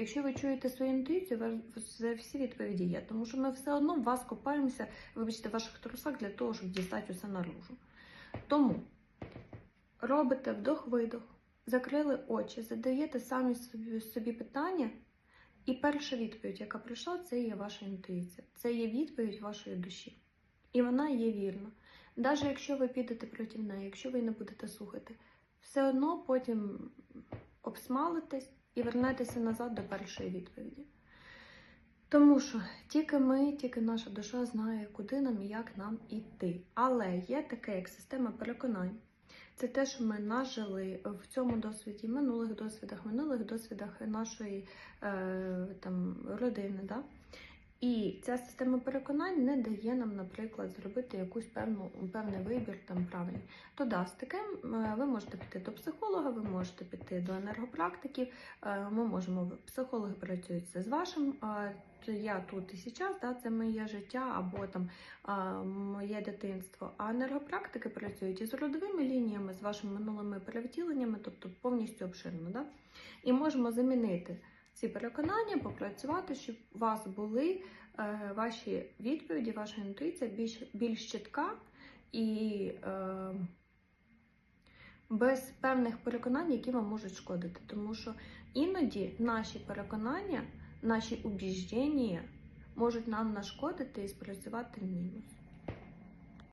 Якщо ви чуєте свою інтуїцію, це всі відповіді є. Тому що ми все одно в вас копаємося, вибачте, в ваших трусах для того, щоб дістати усе наружу. Тому робите вдох-видох, закрили очі, задаєте самі собі, собі питання, і перша відповідь, яка прийшла, це є ваша інтуїція. Це є відповідь вашої душі. І вона є вірна. Навіть якщо ви підете проти неї, якщо ви не будете слухати, все одно потім обсмалитесь і вернетеся назад до першої відповіді. Тому що тільки ми, тільки наша душа знає, куди нам і як нам іти. Але є таке, як система переконань. Це те, що ми нажили в цьому досвіді, минулих досвідах, минулих досвідах нашої е, там, родини. Да? І ця система переконань не дає нам, наприклад, зробити якусь певну певний вибір там правильний. То да, з таким е, ви можете піти до психолога, ви можете піти до енергопрактиків. е, Ми можемо психологи працюють це з вашим. Я тут і зараз, да, це моє життя або там моє дитинство. А енергопрактики працюють із родовими лініями, з вашими минулими перевтіленнями, тобто повністю обширно. Да? І можемо замінити ці переконання, попрацювати, щоб у вас були е, ваші відповіді, ваша інтуїція більш, більш чітка і е, без певних переконань, які вам можуть шкодити. Тому що іноді наші переконання, наші убіждення можуть нам нашкодити і спрацювати мінус.